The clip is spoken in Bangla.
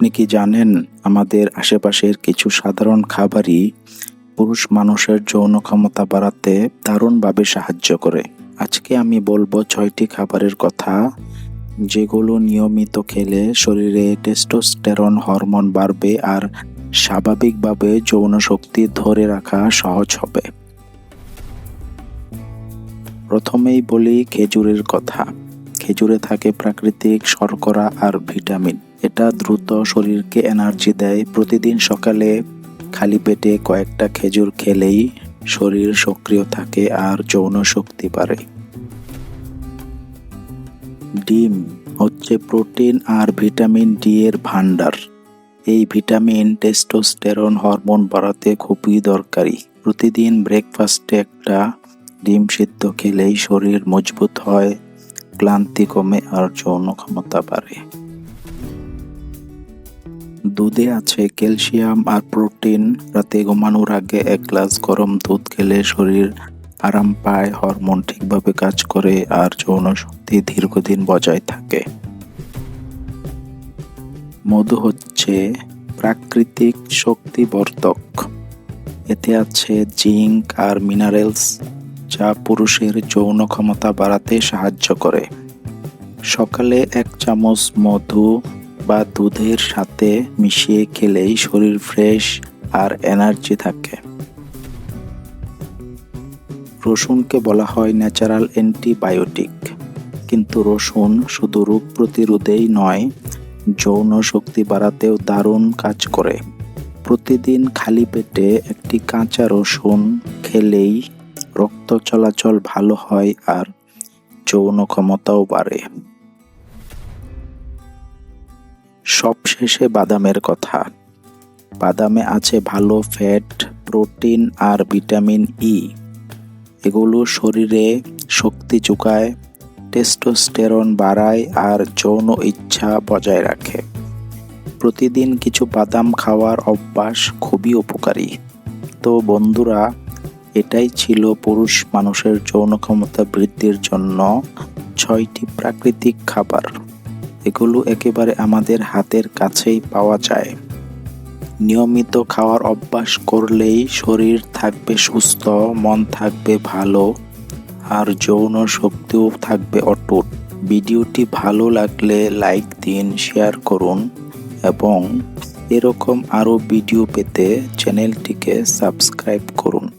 আপনি কি জানেন, আমাদের আশেপাশের কিছু সাধারণ খাবারই পুরুষ মানুষের যৌন ক্ষমতা বাড়াতে দারুণভাবে সাহায্য করে। আজকে আমি বলব ছয়টি খাবারের কথা, যেগুলো নিয়মিত খেলে শরীরে টেস্টোস্টেরন হরমোন বাড়বে আর স্বাভাবিকভাবে যৌন শক্তি ধরে রাখা সহজ হবে। প্রথমেই বলি খেজুরের কথা। খেজুরে থাকে প্রাকৃতিক শর্করা আর ভিটামিন। এটা দ্রুত শরীরকে এনার্জি দেয়। প্রতিদিন সকালে খালি পেটে কয়েকটা খেজুর খেলেই শরীর সক্রিয় থাকে আর যৌন শক্তি বাড়ে। ডিম হচ্ছে প্রোটিন আর ভিটামিন ডি এর ভান্ডার এই ভিটামিন টেস্টোস্টেরন হরমোন বাড়াতে খুবই দরকারি। প্রতিদিন ব্রেকফাস্টে একটা ডিম সিদ্ধ খেলেই শরীর মজবুত হয় ক্লান্তি কমে আর যৌন ক্ষমতা বাড়ে। দুধে আছে ক্যালসিয়াম আর প্রোটিন। রাতে ঘুমানোর আগে এক গ্লাস গরম দুধ খেলে শরীর আরাম পায়, হরমোন ঠিকভাবে কাজ করে আর যৌন শক্তি দীর্ঘদিন বজায় থাকে। মধু হচ্ছে প্রাকৃতিক শক্তিবর্ধক। এতে আছে জিঙ্ক আর মিনারেলস। যা পুরুষের যৌন ক্ষমতা বাড়াতে সাহায্য করে। সকালে এক চামচ মধু বা দুধের সাথে মিশিয়ে খেলেই শরীর ফ্রেশ আর এনার্জি থাকে। রসুনকে বলা হয় ন্যাচারাল অ্যান্টিবায়োটিক। কিন্তু রসুন শুধু রোগ প্রতিরোধেই নয়, যৌন শক্তি বাড়াতেও দারুণ কাজ করে। প্রতিদিন খালি পেটে একটি কাঁচা রসুন খেলেই রক্ত চলাচল ভালো হয় আর যৌন ক্ষমতাও বাড়ে। সবশেষে বাদামের কথা। বাদামে আছে ভালো ফ্যাট প্রোটিন আর ভিটামিন ই এগুলো শরীরে শক্তি যোগায় টেস্টোস্টেরন বাড়ায় আর যৌন ইচ্ছা বজায় রাখে। প্রতিদিন কিছু বাদাম খাওয়ার অভ্যাস খুবই উপকারী। তো বন্ধুরা এটাই ছিল পুরুষ মানুষের যৌন ক্ষমতা বৃদ্ধির জন্য ছয়টি প্রাকৃতিক খাবার। এগুলো একেবারে আমাদের হাতের কাছেই পাওয়া যায়। নিয়মিত খাওয়ার অভ্যাস করলেই শরীর থাকবে সুস্থ, মন থাকবে ভালো, আর যৌন শক্তিও থাকবে অটুট। ভিডিওটি ভালো লাগলে লাইক দিন, শেয়ার করুন, এবং এরকম আরও ভিডিও পেতে চ্যানেলটিকে সাবস্ক্রাইব করুন।